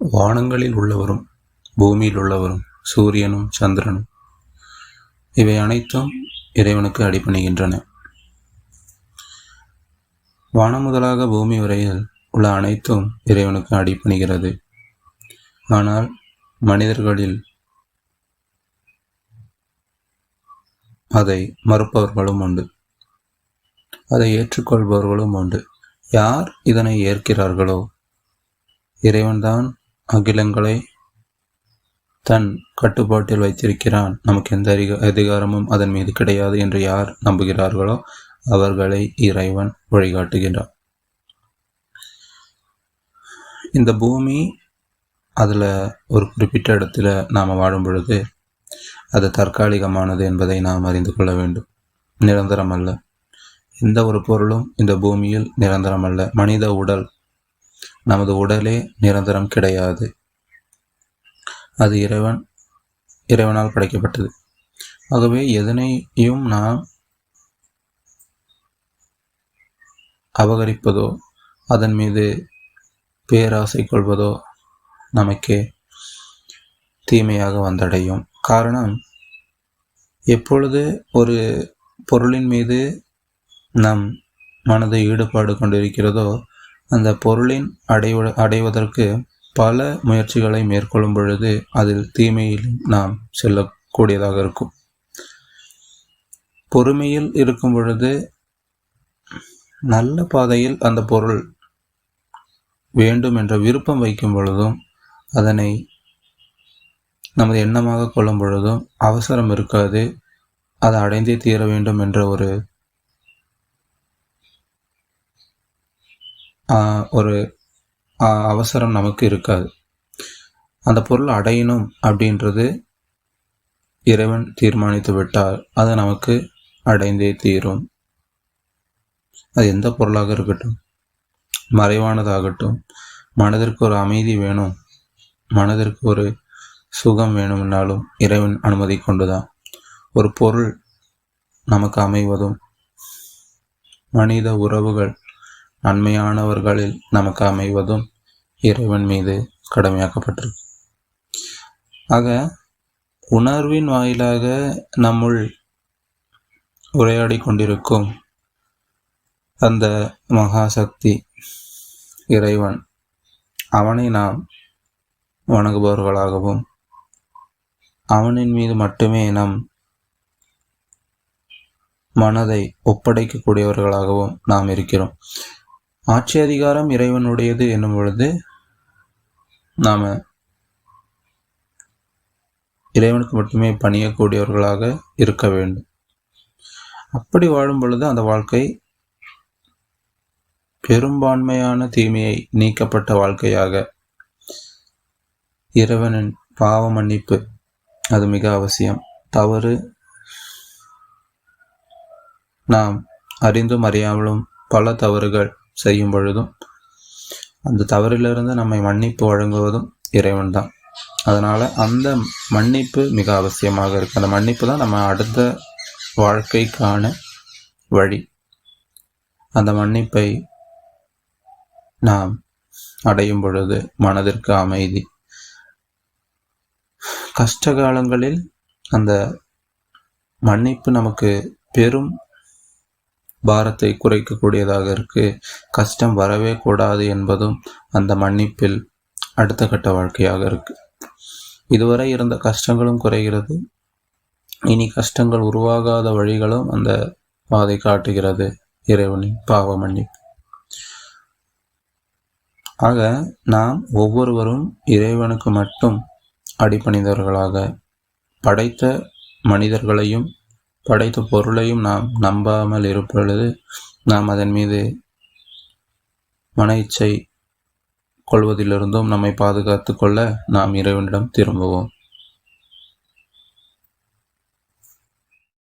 வானங்களில் உள்ளவரும் பூமியில் உள்ளவரும் சூரியனும் சந்திரனும் இவை அனைத்தும் இறைவனுக்கு அடிபணிகின்றன. வானம் முதலாக பூமி வரையில் உள்ள அனைத்தும் இறைவனுக்கு அடிபணிகிறது. ஆனால் மனிதர்களில் அதை மறுப்பவர்களும் உண்டு. அதை ஏற்றுக்கொள்பவர்களும் உண்டு. யார் இதனை ஏற்கிறார்களோ இறைவன்தான் அகிலங்களை தன் கட்டுப்பாட்டில் வைத்திருக்கிறான். நமக்கு எந்த அதிக அதிகாரமும் அதன் மீது கிடையாது என்று யார் நம்புகிறார்களோ அவர்களை இறைவன் வழிகாட்டுகின்றான். இந்த பூமி அதில் ஒரு குறிப்பிட்ட இடத்துல நாம் வாழும் பொழுது அது தற்காலிகமானது என்பதை நாம் அறிந்து கொள்ள வேண்டும். நிரந்தரம் அல்ல எந்த ஒரு பொருளும் இந்த பூமியில் நிரந்தரம் அல்ல மனித உடல் நமது உடலே நிரந்தரம் கிடையாது. அது இறைவன் இறைவனால் படைக்கப்பட்டது. ஆகவே எதனையும் நாம் அபகரிப்பதோ அதன் மீது பேராசை கொள்வதோ நமக்கே தீமையாக வந்தடையும். காரணம் எப்பொழுது ஒரு பொருளின் மீது நம் மனது ஈடுபாடு கொண்டிருக்கிறதோ அந்த பொருளின் அடைவ அடைவதற்கு பல முயற்சிகளை மேற்கொள்ளும் பொழுது அதில் தீமையில் நாம் செல்லக்கூடியதாக இருக்கும். பொறுமையில் இருக்கும் பொழுது நல்ல பாதையில் அந்த பொருள் வேண்டும் என்ற விருப்பம் வைக்கும் பொழுதும் அதனை நமது எண்ணமாக கொள்ளும் பொழுதும் அவசரம் இருக்காது. அதை அடைந்தே தீர வேண்டும் என்ற ஒரு ஒரு அவசரம் நமக்கு இருக்காது. அந்த பொருள் அடையணும் அப்படின்றது இறைவன் தீர்மானித்து விட்டால் அது நமக்கு அடைந்தே தீரும். அது எந்த பொருளாக இருக்கட்டும். மறைவானதாகட்டும். மனதிற்கு ஒரு அமைதி வேணும். மனதிற்கு ஒரு சுகம் வேணும்னாலும் இறைவன் அனுமதி கொண்டுதான். ஒரு பொருள் நமக்கு அமைவதும் மனித உறவுகள் நன்மையானவர்களில் நமக்கு அமைவதும் இறைவன் மீது கடமையாக்கப்பட்டிருக்கு. ஆக உணர்வின் வாயிலாக நம்முள் உரையாடி கொண்டிருக்கும் அந்த மகாசக்தி இறைவன் அவனை நாம் வணங்குபவர்களாகவும் அவனின் மீது மட்டுமே நம் மனதை ஒப்படைக்கக்கூடியவர்களாகவும் நாம் இருக்கிறோம். ஆட்சி அதிகாரம் இறைவனுடையது என்னும் பொழுது நாம் இறைவனுக்கு மட்டுமே பணியக்கூடியவர்களாக இருக்க வேண்டும். அப்படி வாழும் பொழுது அந்த வாழ்க்கை பெரும்பான்மையான தீமையை நீக்கப்பட்ட வாழ்க்கையாக இறைவனின் பாவ மன்னிப்பு அது மிக அவசியம். தவறு நாம் அறிந்தும் அறியாமலும் பல தவறுகள் செய்யும் பொழுதும் அந்த தவறிலிருந்து நம்மை மன்னிப்பு வழங்குவதும் இறைவன் தான் அதனால் அந்த மன்னிப்பு மிக அவசியமாக இருக்குது அந்த மன்னிப்பு தான் நம்ம அடுத்த வாழ்க்கைக்கான வழி. அந்த மன்னிப்பை நாம் அடையும் பொழுது மனதிற்கு அமைதி. கஷ்ட காலங்களில் அந்த மன்னிப்பு நமக்கு பெரும் பாரத்தை குறைக்கக்கூடியதாக இருக்கு. கஷ்டம் வரவே கூடாது என்பதும் அந்த மன்னிப்பில் அடுத்த கட்ட வாழ்க்கையாக இருக்கு. இதுவரை இருந்த கஷ்டங்களும் குறைகிறது. இனி கஷ்டங்கள் உருவாகாத வழிகளும் அந்த பாதை காட்டுகிறது இறைவனின் பாவ மன்னிப்பு. ஆக நாம் ஒவ்வொருவரும் இறைவனுக்கு மட்டும் அடிப்பணிந்தவர்களாக படைத்த மனிதர்களையும் படைத்த பொருளையும் நாம் நம்பாமல் இருப்பொழுது நாம் அதன் மீது மன இச்சை கொள்வதிலிருந்தும் நம்மை பாதுகாத்து கொள்ள நாம் இறைவனிடம் திரும்புவோம்.